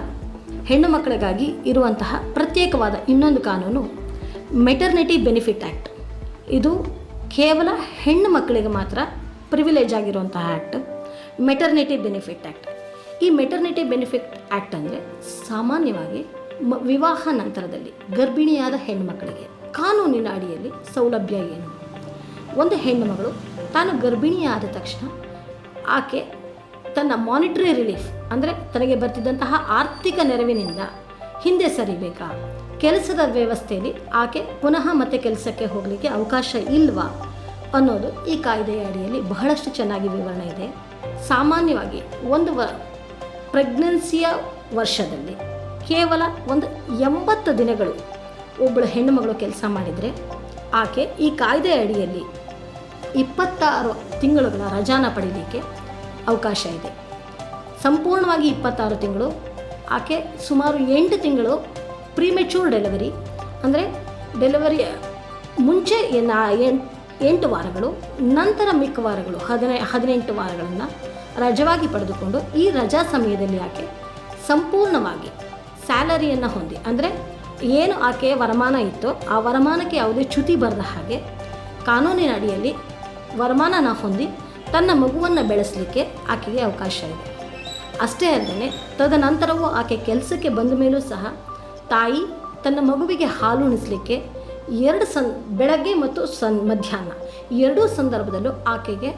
ಹೆಣ್ಣು ಮಕ್ಕಳಿಗಾಗಿ ಇರುವಂತಹ ಪ್ರತ್ಯೇಕವಾದ ಇನ್ನೊಂದು ಕಾನೂನು ಮೆಟರ್ನಿಟಿ ಬೆನಿಫಿಟ್ ಆ್ಯಕ್ಟ್ ಇದು ಕೇವಲ ಹೆಣ್ಣು ಮಕ್ಕಳಿಗೆ ಮಾತ್ರ ಪ್ರಿವಿಲೇಜ್ ಆಗಿರುವಂತಹ ಆ್ಯಕ್ಟ್ ಮೆಟರ್ನಿಟಿ ಬೆನಿಫಿಟ್ ಆ್ಯಕ್ಟ್ ಈ ಮೆಟರ್ನಿಟಿ ಬೆನಿಫಿಟ್ ಆ್ಯಕ್ಟ್ ಅಂದರೆ ಸಾಮಾನ್ಯವಾಗಿ ಮ, ವಿವಾಹ ನಂತರದಲ್ಲಿ ಗರ್ಭಿಣಿಯಾದ ಹೆಣ್ಣುಮಕ್ಕಳಿಗೆ ಕಾನೂನಿನ ಅಡಿಯಲ್ಲಿ ಸೌಲಭ್ಯ ಏನು? ಒಂದು ಹೆಣ್ಣುಮಗಳು ತಾನು ಗರ್ಭಿಣಿಯಾದ ತಕ್ಷಣ ಆಕೆ ತನ್ನ ಮಾನಿಟ್ರಿ ರಿಲೀಫ್ ಅಂದರೆ ತನಗೆ ಬರ್ತಿದ್ದಂತಹ ಆರ್ಥಿಕ ನೆರವಿನಿಂದ ಹಿಂದೆ ಸರಿಬೇಕಾ? ಕೆಲಸದ ವ್ಯವಸ್ಥೆಯಲ್ಲಿ ಆಕೆ ಪುನಃ ಮತ್ತೆ ಕೆಲಸಕ್ಕೆ ಹೋಗಲಿಕ್ಕೆ ಅವಕಾಶ ಇಲ್ವಾ ಅನ್ನೋದು ಈ ಕಾಯ್ದೆಯ ಅಡಿಯಲ್ಲಿ ಬಹಳಷ್ಟು ಚೆನ್ನಾಗಿ ವಿವರಣೆ ಇದೆ. ಸಾಮಾನ್ಯವಾಗಿ ಒಂದು ವ ಪ್ರೆಗ್ನೆನ್ಸಿಯ ವರ್ಷದಲ್ಲಿ ಕೇವಲ ಒಂದು ಎಂಬತ್ತು ದಿನಗಳು ಒಬ್ಬಳು ಹೆಣ್ಣುಮಗಳು ಕೆಲಸ ಮಾಡಿದರೆ, ಆಕೆ ಈ ಕಾಯ್ದೆ ಅಡಿಯಲ್ಲಿ ಇಪ್ಪತ್ತಾರು ತಿಂಗಳುಗಳ ರಜಾನ ಪಡೀಲಿಕ್ಕೆ ಅವಕಾಶ ಇದೆ. ಸಂಪೂರ್ಣವಾಗಿ ಇಪ್ಪತ್ತಾರು ತಿಂಗಳು, ಆಕೆ ಸುಮಾರು ಎಂಟು ತಿಂಗಳು ಪ್ರಿಮೆಚೂರ್ ಡೆಲಿವರಿ ಅಂದರೆ ಡೆಲಿವರಿ ಮುಂಚೆ ಎಂ- ಎಂಟು ವಾರಗಳು, ನಂತರ ಮಿಕ್ಕ ವಾರಗಳು, ಹದಿನೈ, ಹದಿನೆಂಟು ವಾರಗಳನ್ನು ರಜವಾಗಿ ಪಡೆದುಕೊಂಡು ಈ ರಜಾ ಸಮಯದಲ್ಲಿ ಆಕೆ ಸಂಪೂರ್ಣವಾಗಿ ಸ್ಯಾಲರಿಯನ್ನು ಹೊಂದಿ, ಅಂದರೆ ಏನು ಆಕೆಯ ವರಮಾನ ಇತ್ತೋ ಆ ವರಮಾನಕ್ಕೆ ಯಾವುದೇ ಚ್ಯುತಿ ಬರದ ಹಾಗೆ ಕಾನೂನಿನ ಅಡಿಯಲ್ಲಿ ವರಮಾನನ ಹೊಂದಿ ತನ್ನ ಮಗುವನ್ನು ಬೆಳೆಸಲಿಕ್ಕೆ ಆಕೆಗೆ ಅವಕಾಶ ಇದೆ. ಅಷ್ಟೇ ಅಲ್ಲದೆ ತದನಂತರವೂ ಆಕೆ ಕೆಲಸಕ್ಕೆ ಬಂದ ಮೇಲೂ ಸಹ ತಾಯಿ ತನ್ನ ಮಗುವಿಗೆ ಹಾಲು ಉಣಿಸ್ಲಿಕ್ಕೆ ಎರಡು ಸನ್ ಬೆಳಗ್ಗೆ ಮತ್ತು ಸನ್ ಮಧ್ಯಾಹ್ನ. ಎರಡೂ ಸಂದರ್ಭದಲ್ಲೂ ಆಕೆಗೆ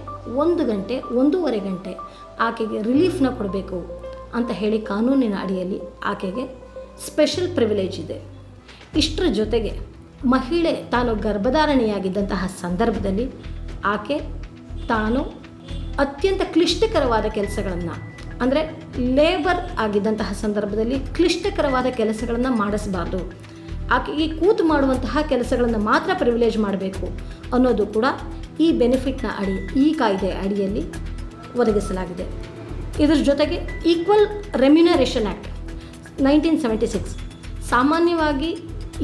ಒಂದು ಗಂಟೆ, ಒಂದೂವರೆ ಗಂಟೆ ಆಕೆಗೆ ರಿಲೀಫ್ನ ಕೊಡಬೇಕು ಅಂತ ಹೇಳಿ ಕಾನೂನಿನ ಅಡಿಯಲ್ಲಿ ಆಕೆಗೆ ಸ್ಪೆಷಲ್ ಪ್ರಿವಿಲೇಜ್ ಇದೆ. ಇಷ್ಟರ ಜೊತೆಗೆ ಮಹಿಳೆ ತಾನು ಗರ್ಭಧಾರಣೆಯಾಗಿದ್ದಂತಹ ಸಂದರ್ಭದಲ್ಲಿ ಆಕೆ ತಾನು ಅತ್ಯಂತ ಕ್ಲಿಷ್ಟಕರವಾದ ಕೆಲಸಗಳನ್ನು, ಅಂದರೆ ಲೇಬರ್ ಆಗಿದ್ದಂತಹ ಸಂದರ್ಭದಲ್ಲಿ ಕ್ಲಿಷ್ಟಕರವಾದ ಕೆಲಸಗಳನ್ನು ಮಾಡಿಸಬಾರ್ದು. ಆಕೆಗೆ ಕೂತು ಮಾಡುವಂತಹ ಕೆಲಸಗಳನ್ನು ಮಾತ್ರ ಪ್ರಿವಿಲೇಜ್ ಮಾಡಬೇಕು ಅನ್ನೋದು ಕೂಡ ಈ ಬೆನಿಫಿಟ್ನ ಅಡಿ, ಈ ಕಾಯ್ದೆ ಅಡಿಯಲ್ಲಿ ಒದಗಿಸಲಾಗಿದೆ. ಇದರ ಜೊತೆಗೆ equal remuneration act nineteen seventy six ಸಾಮಾನ್ಯವಾಗಿ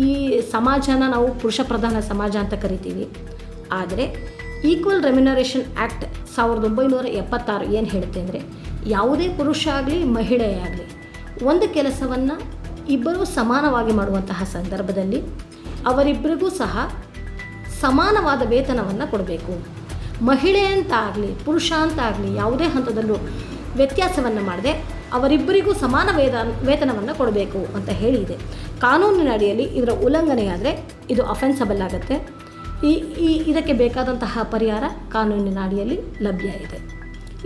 ಈ ಸಮಾಜನ ನಾವು ಪುರುಷ ಪ್ರಧಾನ ಸಮಾಜ ಅಂತ ಕರಿತೀವಿ. ಆದರೆ ಈಕ್ವಲ್ ರೆಮ್ಯುನರೇಷನ್ ಆ್ಯಕ್ಟ್ ಸಾವಿರದ ಒಂಬೈನೂರ ಎಪ್ಪತ್ತಾರು ಏನು ಹೇಳುತ್ತೆ ಅಂದರೆ ಯಾವುದೇ ಪುರುಷ ಆಗಲಿ ಮಹಿಳೆಯಾಗಲಿ ಒಂದು ಕೆಲಸವನ್ನು ಇಬ್ಬರೂ ಸಮಾನವಾಗಿ ಮಾಡುವಂತಹ ಸಂದರ್ಭದಲ್ಲಿ ಅವರಿಬ್ಬರಿಗೂ ಸಹ ಸಮಾನವಾದ ವೇತನವನ್ನು ಕೊಡಬೇಕು. ಮಹಿಳೆ ಅಂತ ಆಗಲಿ ಪುರುಷ ಅಂತ ಆಗಲಿ ಯಾವುದೇ ಹಂತದಲ್ಲೂ ವ್ಯತ್ಯಾಸವನ್ನು ಮಾಡದೆ ಅವರಿಬ್ಬರಿಗೂ ಸಮಾನ ವೇದ, ವೇತನವನ್ನು ಕೊಡಬೇಕು ಅಂತ ಹೇಳಿದೆ ಕಾನೂನಿನ ಅಡಿಯಲ್ಲಿ ಇದರ ಉಲ್ಲಂಘನೆಯಾದರೆ ಇದು ಅಫೆನ್ಸಬಲ್ ಆಗುತ್ತೆ. ಈ ಈ, ಇದಕ್ಕೆ ಬೇಕಾದಂತಹ ಪರಿಹಾರ ಕಾನೂನಿನ ಅಡಿಯಲ್ಲಿ ಲಭ್ಯ ಇದೆ.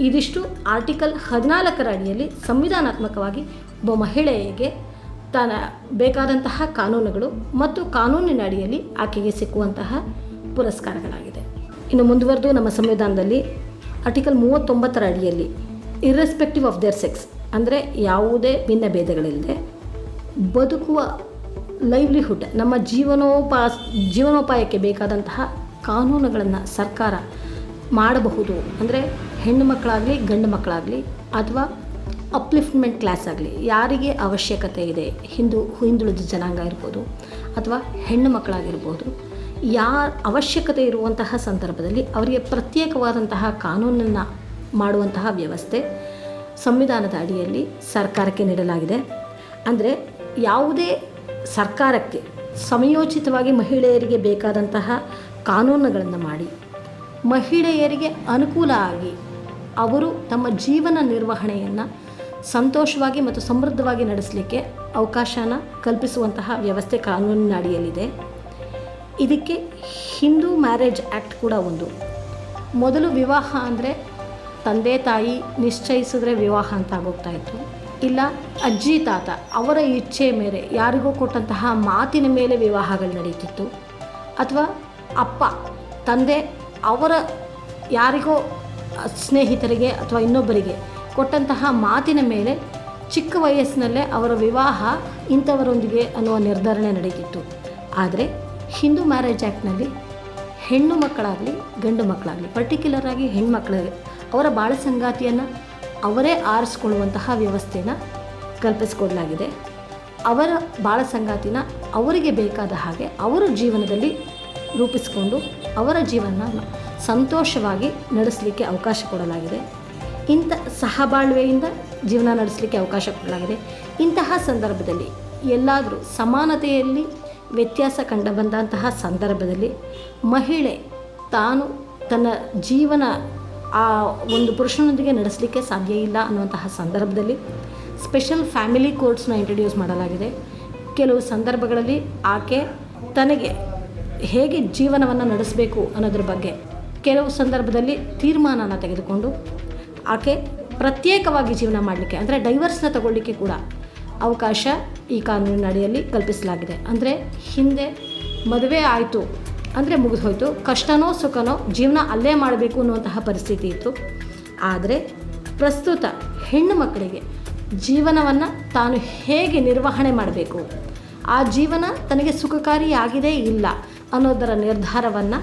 ಇದಿಷ್ಟು ಆರ್ಟಿಕಲ್ ಹದಿನಾಲ್ಕರ ಅಡಿಯಲ್ಲಿ ಸಂವಿಧಾನಾತ್ಮಕವಾಗಿ ಒಬ್ಬ ಮಹಿಳೆಗೆ ತನ್ನ ಬೇಕಾದಂತಹ ಕಾನೂನುಗಳು ಮತ್ತು ಕಾನೂನಿನ ಅಡಿಯಲ್ಲಿ ಆಕೆಗೆ ಸಿಕ್ಕುವಂತಹ ಪುರಸ್ಕಾರಗಳಾಗಿದೆ. ಇನ್ನು ಮುಂದುವರೆದು ನಮ್ಮ ಸಂವಿಧಾನದಲ್ಲಿ ಆರ್ಟಿಕಲ್ ಮೂವತ್ತೊಂಬತ್ತರ ಅಡಿಯಲ್ಲಿ ಇರ್ರೆಸ್ಪೆಕ್ಟಿವ್ ಆಫ್ ದೇರ್ ಸೆಕ್ಸ್ ಅಂದರೆ ಯಾವುದೇ ಭಿನ್ನ ಭೇದಗಳಿಲ್ಲದೆ ಬದುಕುವ ಲೈವ್ಲಿಹುಡ್ ನಮ್ಮ ಜೀವನೋಪಾ, ಜೀವನೋಪಾಯಕ್ಕೆ ಬೇಕಾದಂತಹ ಕಾನೂನುಗಳನ್ನು ಸರ್ಕಾರ ಮಾಡಬಹುದು. ಅಂದರೆ ಹೆಣ್ಣು ಮಕ್ಕಳಾಗಲಿ ಗಂಡು ಮಕ್ಕಳಾಗಲಿ ಅಥವಾ ಅಪ್ಲಿಫ್ಟ್ಮೆಂಟ್ ಕ್ಲಾಸ್ ಆಗಲಿ, ಯಾರಿಗೆ ಅವಶ್ಯಕತೆ ಇದೆ? ಹಿಂದೂ, ಹಿಂದುಳಿದ ಜನಾಂಗ ಇರ್ಬೋದು ಅಥವಾ ಹೆಣ್ಣು ಮಕ್ಕಳಾಗಿರ್ಬೋದು. ಯಾ ಅವಶ್ಯಕತೆ ಇರುವಂತಹ ಸಂದರ್ಭದಲ್ಲಿ ಅವರಿಗೆ ಪ್ರತ್ಯೇಕವಾದಂತಹ ಕಾನೂನನ್ನು ಮಾಡುವಂತಹ ವ್ಯವಸ್ಥೆ ಸಂವಿಧಾನದ ಅಡಿಯಲ್ಲಿ ಸರ್ಕಾರಕ್ಕೆ ನೀಡಲಾಗಿದೆ. ಅಂದರೆ ಯಾವುದೇ ಸರ್ಕಾರಕ್ಕೆ ಸಮಯೋಚಿತವಾಗಿ ಮಹಿಳೆಯರಿಗೆ ಬೇಕಾದಂತಹ ಕಾನೂನುಗಳನ್ನು ಮಾಡಿ, ಮಹಿಳೆಯರಿಗೆ ಅನುಕೂಲ ಆಗಿ ಅವರು ತಮ್ಮ ಜೀವನ ನಿರ್ವಹಣೆಯನ್ನು ಸಂತೋಷವಾಗಿ ಮತ್ತು ಸಮೃದ್ಧವಾಗಿ ನಡೆಸಲಿಕ್ಕೆ ಅವಕಾಶನ ಕಲ್ಪಿಸುವಂತಹ ವ್ಯವಸ್ಥೆ ಕಾನೂನಿನ ಅಡಿಯಲ್ಲಿದೆ. ಇದಕ್ಕೆ ಹಿಂದೂ ಮ್ಯಾರೇಜ್ ಆ್ಯಕ್ಟ್ ಕೂಡ ಒಂದು. ಮೊದಲು ವಿವಾಹ ಅಂದರೆ ತಂದೆ ತಾಯಿ ನಿಶ್ಚಯಿಸಿದ್ರೆ ವಿವಾಹ ಅಂತ ಆಗೋಗ್ತಾ ಇತ್ತು. ಇಲ್ಲ, ಅಜ್ಜಿ, ತಾತ ಅವರ ಇಚ್ಛೆ ಮೇರೆ ಯಾರಿಗೋ ಕೊಟ್ಟಂತಹ ಮಾತಿನ ಮೇಲೆ ವಿವಾಹಗಳು ನಡೀತಿತ್ತು ಅಥವಾ ಅಪ್ಪ, ತಂದೆ ಅವರ ಯಾರಿಗೋ ಸ್ನೇಹಿತರಿಗೆ ಅಥವಾ ಇನ್ನೊಬ್ಬರಿಗೆ ಕೊಟ್ಟಂತಹ ಮಾತಿನ ಮೇಲೆ ಚಿಕ್ಕ ವಯಸ್ಸಿನಲ್ಲೇ ಅವರ ವಿವಾಹ ಇಂಥವರೊಂದಿಗೆ ಅನ್ನುವ ನಿರ್ಧಾರಣೆ ನಡೆಯಿತು ಆದರೆ ಹಿಂದೂ ಮ್ಯಾರೇಜ್ ಆ್ಯಕ್ಟ್ನಲ್ಲಿ ಹೆಣ್ಣು ಮಕ್ಕಳಾಗಲಿ, ಗಂಡು ಮಕ್ಕಳಾಗಲಿ ಪರ್ಟಿಕ್ಯುಲರ್ ಆಗಿ ಹೆಣ್ಮಕ್ಳಿಗೆ ಅವರ ಬಾಳ ಸಂಗಾತಿಯನ್ನು ಅವರೇ ಆರಿಸ್ಕೊಳ್ಳುವಂತಹ ವ್ಯವಸ್ಥೆನ ಕಲ್ಪಿಸಿಕೊಡಲಾಗಿದೆ. ಅವರ ಬಾಳ ಸಂಗಾತಿನ ಅವರಿಗೆ ಬೇಕಾದ ಹಾಗೆ ಅವರ ಜೀವನದಲ್ಲಿ ರೂಪಿಸಿಕೊಂಡು ಅವರ ಜೀವನ ಸಂತೋಷವಾಗಿ ನಡೆಸಲಿಕ್ಕೆ ಅವಕಾಶ ಕೊಡಲಾಗಿದೆ. ಇಂಥ ಸಹಬಾಳ್ವೆಯಿಂದ ಜೀವನ ನಡೆಸಲಿಕ್ಕೆ ಅವಕಾಶ ಕೊಡಲಾಗಿದೆ. ಇಂತಹ ಸಂದರ್ಭದಲ್ಲಿ ಎಲ್ಲಾದರೂ ಸಮಾನತೆಯಲ್ಲಿ ವ್ಯತ್ಯಾಸ ಕಂಡು ಬಂದಂತಹ ಸಂದರ್ಭದಲ್ಲಿ ಮಹಿಳೆ ತಾನು ತನ್ನ ಜೀವನ ಆ ಒಂದು ಪುರುಷನೊಂದಿಗೆ ನಡೆಸಲಿಕ್ಕೆ ಸಾಧ್ಯ ಇಲ್ಲ ಅನ್ನುವಂತಹ ಸಂದರ್ಭದಲ್ಲಿ ಸ್ಪೆಷಲ್ ಫ್ಯಾಮಿಲಿ ಕೋರ್ಟ್ಸ್ನ ಇಂಟ್ರಡ್ಯೂಸ್ ಮಾಡಲಾಗಿದೆ. ಕೆಲವು ಸಂದರ್ಭಗಳಲ್ಲಿ ಆಕೆ ತನಗೆ ಹೇಗೆ ಜೀವನವನ್ನು ನಡೆಸಬೇಕು ಅನ್ನೋದ್ರ ಬಗ್ಗೆ ಕೆಲವು ಸಂದರ್ಭದಲ್ಲಿ ತೀರ್ಮಾನನ ತೆಗೆದುಕೊಂಡು ಆಕೆ ಪ್ರತ್ಯೇಕವಾಗಿ ಜೀವನ ಮಾಡಲಿಕ್ಕೆ, ಅಂದರೆ ಡೈವರ್ಸ್ನ ತಗೊಳ್ಳಿಕ್ಕೆ ಕೂಡ ಅವಕಾಶ ಈ ಕಾನೂನಿನ ಅಡಿಯಲ್ಲಿ ಕಲ್ಪಿಸಲಾಗಿದೆ. ಅಂದರೆ ಹಿಂದೆ ಮದುವೆ ಆಯಿತು, ಅಂದರೆ ಮುಗಿದು ಹೋಯಿತು, ಕಷ್ಟನೋ ಸುಖನೋ ಜೀವನ ಅಲ್ಲೇ ಮಾಡಬೇಕು ಅನ್ನುವಂತಹ ಪರಿಸ್ಥಿತಿ ಇತ್ತು. ಆದರೆ ಪ್ರಸ್ತುತ ಹೆಣ್ಣು ಮಕ್ಕಳಿಗೆ ಜೀವನವನ್ನು ತಾನು ಹೇಗೆ ನಿರ್ವಹಣೆ ಮಾಡಬೇಕು? ಆ ಜೀವನ ತನಗೆ ಸುಖಕಾರಿಯಾಗಿದೆ ಇಲ್ಲ ಅನ್ನೋದರ ನಿರ್ಧಾರವನ್ನು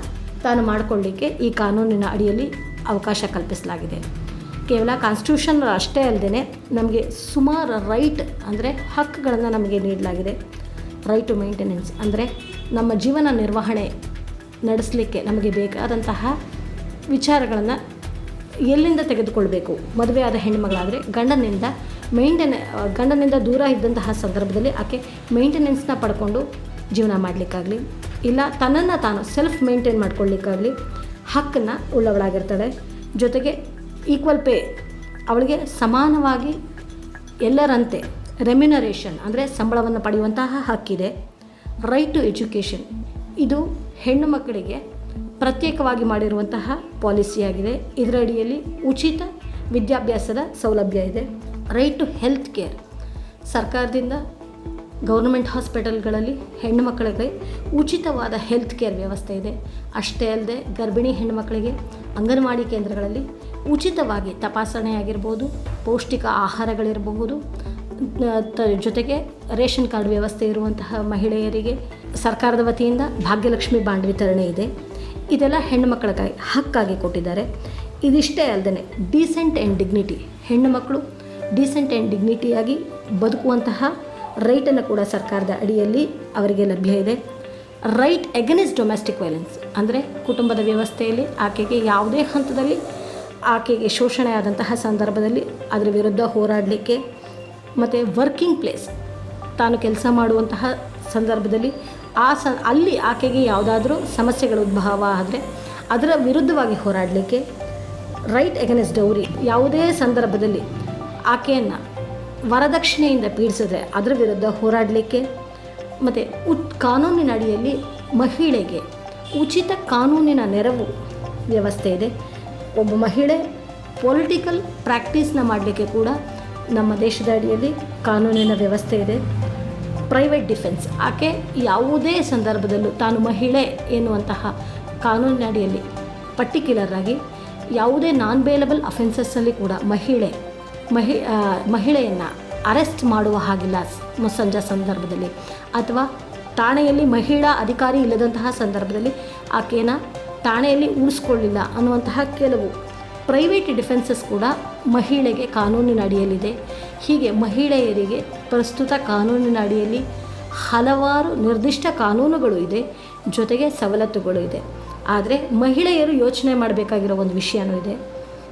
ತಾನು ಮಾಡಿಕೊಳ್ಳಿಕ್ಕೆ ಈ ಕಾನೂನಿನ ಅಡಿಯಲ್ಲಿ ಅವಕಾಶ ಕಲ್ಪಿಸಲಾಗಿದೆ. ಕೇವಲ ಕಾನ್ಸ್ಟಿಟ್ಯೂಷನ್ ಅಷ್ಟೇ ಅಲ್ಲದೆ ನಮಗೆ ಸುಮಾರು ರೈಟ್ ಅಂದರೆ ಹಕ್ಕುಗಳನ್ನು ನಮಗೆ ನೀಡಲಾಗಿದೆ. ರೈಟ್ ಟು ಮೇಂಟೆನೆನ್ಸ್ ಅಂದರೆ ನಮ್ಮ ಜೀವನ ನಿರ್ವಹಣೆ ನಡೆಸಲಿಕ್ಕೆ ನಮಗೆ ಬೇಕಾದಂತಹ ವಿಚಾರಗಳನ್ನು ಎಲ್ಲಿಂದ ತೆಗೆದುಕೊಳ್ಬೇಕು? ಮದುವೆ ಆದ ಹೆಣ್ಣುಮಗಳಾದರೆ ಗಂಡನಿಂದ ಮೇಂಟೆನ್ ಗಂಡನಿಂದ ದೂರ ಇದ್ದಂತಹ ಸಂದರ್ಭದಲ್ಲಿ ಆಕೆ ಮೇಂಟೆನೆನ್ಸ್ನ ಪಡ್ಕೊಂಡು ಜೀವನ ಮಾಡಲಿಕ್ಕಾಗಲಿ, ಇಲ್ಲ ತನ್ನನ್ನು ತಾನು ಸೆಲ್ಫ್ ಮೇಂಟೈನ್ ಮಾಡ್ಕೊಳ್ಳಿಕ್ಕಾಗಲಿ ಹಕ್ಕನ್ನು ಉಳ್ಳವಳಾಗಿರ್ತಾಳೆ. ಜೊತೆಗೆ ಈಕ್ವಲ್ ಪೇ ಅವಳಿಗೆ ಸಮಾನವಾಗಿ ಎಲ್ಲರಂತೆ ರೆಮ್ಯುನರೇಷನ್ ಅಂದರೆ ಸಂಬಳವನ್ನು ಪಡೆಯುವಂತಹ ಹಕ್ಕಿದೆ. ರೈಟ್ ಟು ಎಜುಕೇಷನ್ ಇದು ಹೆಣ್ಣು ಮಕ್ಕಳಿಗೆ ಪ್ರತ್ಯೇಕವಾಗಿ ಮಾಡಿರುವಂತಹ ಪಾಲಿಸಿಯಾಗಿದೆ ಇದರ ಅಡಿಯಲ್ಲಿ ಉಚಿತ ವಿದ್ಯಾಭ್ಯಾಸದ ಸೌಲಭ್ಯ ಇದೆ. ರೈಟ್ ಟು ಹೆಲ್ತ್ ಕೇರ್ ಸರ್ಕಾರದಿಂದ ಗೌರ್ಮೆಂಟ್ ಹಾಸ್ಪಿಟಲ್ಗಳಲ್ಲಿ ಹೆಣ್ಣು ಉಚಿತವಾದ ಹೆಲ್ತ್ ಕೇರ್ ವ್ಯವಸ್ಥೆ ಇದೆ. ಅಷ್ಟೇ ಅಲ್ಲದೆ ಗರ್ಭಿಣಿ ಹೆಣ್ಣುಮಕ್ಕಳಿಗೆ ಅಂಗನವಾಡಿ ಕೇಂದ್ರಗಳಲ್ಲಿ ಉಚಿತವಾಗಿ ತಪಾಸಣೆ ಆಗಿರ್ಬೋದು, ಪೌಷ್ಟಿಕ ಆಹಾರಗಳಿರಬಹುದು. ಜೊತೆಗೆ ರೇಷನ್ ಕಾರ್ಡ್ ವ್ಯವಸ್ಥೆ ಇರುವಂತಹ ಮಹಿಳೆಯರಿಗೆ ಸರ್ಕಾರದ ವತಿಯಿಂದ ಭಾಗ್ಯಲಕ್ಷ್ಮಿ ಬಾಂಡ್ ವಿತರಣೆ ಇದೆ. ಇದೆಲ್ಲ ಹೆಣ್ಣು ಮಕ್ಕಳಿಗಾಗಿ ಹಕ್ಕಾಗಿ ಕೊಟ್ಟಿದ್ದಾರೆ. ಇದಿಷ್ಟೇ ಅಲ್ಲದೆ ಡೀಸೆಂಟ್ ಆ್ಯಂಡ್ ಡಿಗ್ನಿಟಿ ಹೆಣ್ಣು ಮಕ್ಕಳು ಡೀಸೆಂಟ್ ಆ್ಯಂಡ್ ಡಿಗ್ನಿಟಿಯಾಗಿ ಬದುಕುವಂತಹ ರೈಟನ್ನು ಕೂಡ ಸರ್ಕಾರದ ಅಡಿಯಲ್ಲಿ ಅವರಿಗೆ ಲಭ್ಯ ಇದೆ. ರೈಟ್ ಎಗನಿಸ್ಟ್ ಡೊಮೆಸ್ಟಿಕ್ ವೈಲೆನ್ಸ್ ಅಂದರೆ ಕುಟುಂಬದ ವ್ಯವಸ್ಥೆಯಲ್ಲಿ ಆಕೆಗೆ ಯಾವುದೇ ಹಂತದಲ್ಲಿ ಆಕೆಗೆ ಶೋಷಣೆ ಆದಂತಹ ಸಂದರ್ಭದಲ್ಲಿ ಅದರ ವಿರುದ್ಧ ಹೋರಾಡಲಿಕ್ಕೆ ಮತ್ತು ವರ್ಕಿಂಗ್ ಪ್ಲೇಸ್ ತಾನು ಕೆಲಸ ಮಾಡುವಂತಹ ಸಂದರ್ಭದಲ್ಲಿ ಆ ಸ ಅಲ್ಲಿ ಆಕೆಗೆ ಯಾವುದಾದ್ರೂ ಸಮಸ್ಯೆಗಳು ಉದ್ಭವ ಆದರೆ ಅದರ ವಿರುದ್ಧವಾಗಿ ಹೋರಾಡಲಿಕ್ಕೆ ರೈಟ್ ಎಗನೆಸ್ಟ್ ಡೌರಿ ಯಾವುದೇ ಸಂದರ್ಭದಲ್ಲಿ ಆಕೆಯನ್ನು ವರದಕ್ಷಿಣೆಯಿಂದ ಪೀಡಿಸಿದ್ರೆ ಅದರ ವಿರುದ್ಧ ಹೋರಾಡಲಿಕ್ಕೆ, ಮತ್ತು ಉತ್ ಕಾನೂನಿನ ಅಡಿಯಲ್ಲಿ ಮಹಿಳೆಗೆ ಉಚಿತ ಕಾನೂನಿನ ನೆರವು ವ್ಯವಸ್ಥೆ ಇದೆ. ಒಬ್ಬ ಮಹಿಳೆ ಪೊಲಿಟಿಕಲ್ ಪ್ರಾಕ್ಟೀಸ್ನ ಮಾಡಲಿಕ್ಕೆ ಕೂಡ ನಮ್ಮ ದೇಶದ ಅಡಿಯಲ್ಲಿ ಕಾನೂನಿನ ವ್ಯವಸ್ಥೆ ಇದೆ. ಪ್ರೈವೇಟ್ ಡಿಫೆನ್ಸ್, ಆಕೆ ಯಾವುದೇ ಸಂದರ್ಭದಲ್ಲೂ ತಾನು ಮಹಿಳೆ ಎನ್ನುವಂತಹ ಕಾನೂನಿನ ಅಡಿಯಲ್ಲಿ ಪರ್ಟಿಕ್ಯುಲರ್ ಆಗಿ ಯಾವುದೇ ನಾನ್ ಬೇಲಬಲ್ ಅಫೆನ್ಸಸ್ಸಲ್ಲಿ ಕೂಡ ಮಹಿಳೆ ಮಹಿ ಮಹಿಳೆಯನ್ನು ಅರೆಸ್ಟ್ ಮಾಡುವ ಹಾಗಿಲ್ಲ ಮುಸ್ಸಂಜೆ ಸಂದರ್ಭದಲ್ಲಿ. ಅಥವಾ ಠಾಣೆಯಲ್ಲಿ ಮಹಿಳಾ ಅಧಿಕಾರಿ ಇಲ್ಲದಂತಹ ಸಂದರ್ಭದಲ್ಲಿ ಆಕೆಯನ್ನು ಠಾಣೆಯಲ್ಲಿ ಉಳಿಸ್ಕೊಳ್ಳಿಲ್ಲ ಅನ್ನುವಂತಹ ಕೆಲವು ಪ್ರೈವೇಟ್ ಡಿಫೆನ್ಸಸ್ ಕೂಡ ಮಹಿಳೆಗೆ ಕಾನೂನಿನ ಅಡಿಯಲ್ಲಿದೆ. ಹೀಗೆ ಮಹಿಳೆಯರಿಗೆ ಪ್ರಸ್ತುತ ಕಾನೂನಿನ ಅಡಿಯಲ್ಲಿ ಹಲವಾರು ನಿರ್ದಿಷ್ಟ ಕಾನೂನುಗಳು ಇದೆ, ಜೊತೆಗೆ ಸವಲತ್ತುಗಳು ಇದೆ. ಆದರೆ ಮಹಿಳೆಯರು ಯೋಚನೆ ಮಾಡಬೇಕಾಗಿರೋ ಒಂದು ವಿಷಯನೂ ಇದೆ.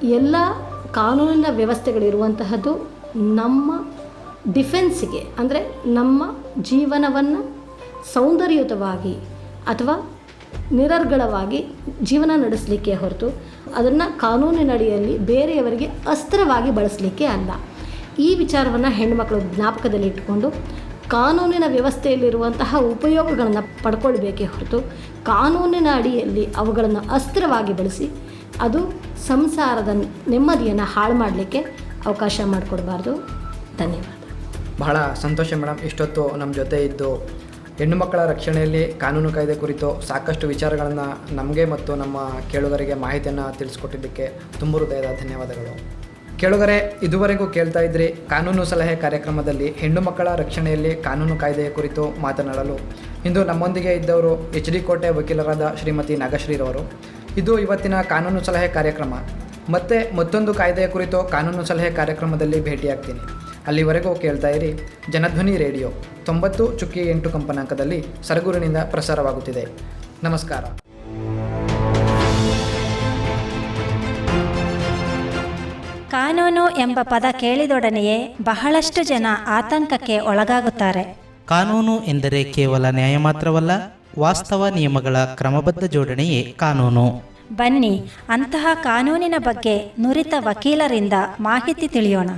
ಎಲ್ಲ ಕಾನೂನಿನ ವ್ಯವಸ್ಥೆಗಳಿರುವಂತಹದ್ದು ನಮ್ಮ ಡಿಫೆನ್ಸಿಗೆ, ಅಂದರೆ ನಮ್ಮ ಜೀವನವನ್ನು ಸೌಂದರ್ಯಯುತವಾಗಿ ಅಥವಾ ನಿರರ್ಗಳವಾಗಿ ಜೀವನ ನಡೆಸಲಿಕ್ಕೆ ಹೊರತು ಅದನ್ನು ಕಾನೂನಿನಡಿಯಲ್ಲಿ ಬೇರೆಯವರಿಗೆ ಅಸ್ತ್ರವಾಗಿ ಬಳಸಲಿಕ್ಕೆ ಅಲ್ಲ. ಈ ವಿಚಾರವನ್ನು ಹೆಣ್ಮಕ್ಳು ಜ್ಞಾಪಕದಲ್ಲಿ ಇಟ್ಟುಕೊಂಡು ಕಾನೂನಿನ ವ್ಯವಸ್ಥೆಯಲ್ಲಿರುವಂತಹ ಉಪಯೋಗಗಳನ್ನು ಪಡ್ಕೊಳ್ಬೇಕೇ ಹೊರತು ಕಾನೂನಿನ ಅಡಿಯಲ್ಲಿ ಅವುಗಳನ್ನು ಅಸ್ತ್ರವಾಗಿ ಬಳಸಿ ಅದು ಸಂಸಾರದ ನೆಮ್ಮದಿಯನ್ನು ಹಾಳು ಮಾಡಲಿಕ್ಕೆ ಅವಕಾಶ ಮಾಡಿಕೊಡ್ಬಾರ್ದು. ಧನ್ಯವಾದ. ಬಹಳ ಸಂತೋಷ ಮೇಡಮ್, ಇಷ್ಟೊತ್ತು ನಮ್ಮ ಜೊತೆ ಇದ್ದು. ಹೆಣ್ಣು ಮಕ್ಕಳ ರಕ್ಷಣೆಯಲ್ಲಿ ಕಾನೂನು ಕಾಯ್ದೆ ಕುರಿತು ಸಾಕಷ್ಟು ವಿಚಾರಗಳನ್ನು ನಮಗೆ ಮತ್ತು ನಮ್ಮ ಕೇಳುಗರಿಗೆ ಮಾಹಿತಿಯನ್ನು ತಿಳಿಸ್ಕೊಟ್ಟಿದ್ದಕ್ಕೆ ತುಂಬ ಹೃದಯದ ಧನ್ಯವಾದಗಳು. ಕೇಳುಗರೆ, ಇದುವರೆಗೂ ಕೇಳ್ತಾ ಇದ್ರಿ, ಕಾನೂನು ಸಲಹೆ ಕಾರ್ಯಕ್ರಮದಲ್ಲಿ ಹೆಣ್ಣು ಮಕ್ಕಳ ರಕ್ಷಣೆಯಲ್ಲಿ ಕಾನೂನು ಕಾಯ್ದೆಯ ಕುರಿತು ಮಾತನಾಡಲು. ಇಂದು ನಮ್ಮೊಂದಿಗೆ ಇದ್ದವರು ಎಚ್ ಡಿ ಕೋಟೆ ವಕೀಲರಾದ ಶ್ರೀಮತಿ ನಾಗಶ್ರೀರವರು. ಇದು ಇವತ್ತಿನ ಕಾನೂನು ಸಲಹೆ ಕಾರ್ಯಕ್ರಮ. ಮತ್ತೆ ಮತ್ತೊಂದು ಕಾಯ್ದೆಯ ಕುರಿತು ಕಾನೂನು ಸಲಹೆ ಕಾರ್ಯಕ್ರಮದಲ್ಲಿ ಭೇಟಿಯಾಗ್ತೀನಿ. ಅಲ್ಲಿವರೆಗೂ ಕೇಳ್ತಾ ಇರಿ ಜನಧ್ವನಿ ರೇಡಿಯೋ. ತೊಂಬತ್ತು ಚುಕ್ಕಿ ಎಂಟು ಕಂಪನಾಂಕದಲ್ಲಿ ಸರಗೂರಿನಿಂದ ಪ್ರಸಾರವಾಗುತ್ತಿದೆ. ನಮಸ್ಕಾರ. ಕಾನೂನು ಎಂಬ ಪದ ಕೇಳಿದೊಡನೆಯೇ ಬಹಳಷ್ಟು ಜನ ಆತಂಕಕ್ಕೆ ಒಳಗಾಗುತ್ತಾರೆ. ಕಾನೂನು ಎಂದರೆ ಕೇವಲ ನ್ಯಾಯ ಮಾತ್ರವಲ್ಲ ವಾಸ್ತವ ನಿಯಮಗಳ ಕ್ರಮಬದ್ಧ ಜೋಡಣೆಯೇ ಕಾನೂನು. ಬನ್ನಿ ಅಂತಹ ಕಾನೂನಿನ ಬಗ್ಗೆ ನುರಿತ ವಕೀಲರಿಂದ ಮಾಹಿತಿ ತಿಳಿಯೋಣ.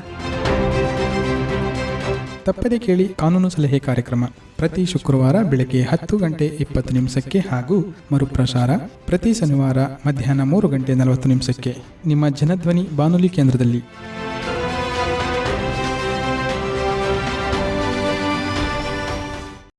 ತಪ್ಪದೆ ಕೇಳಿ ಕಾನೂನು ಸಲಹೆ ಕಾರ್ಯಕ್ರಮ. ಪ್ರತಿ ಶುಕ್ರವಾರ ಬೆಳಗ್ಗೆ ಹತ್ತು ಗಂಟೆ ಇಪ್ಪತ್ತು ನಿಮಿಷಕ್ಕೆ ಹಾಗೂ ಮರುಪ್ರಸಾರ ಪ್ರತಿ ಶನಿವಾರ ಮಧ್ಯಾಹ್ನ ಮೂರು ಗಂಟೆ ನಲವತ್ತು ನಿಮಿಷಕ್ಕೆ. ನಿಮ್ಮ ಜನಧ್ವನಿ ಬಾನುಲಿ ಕೇಂದ್ರದಲ್ಲಿ.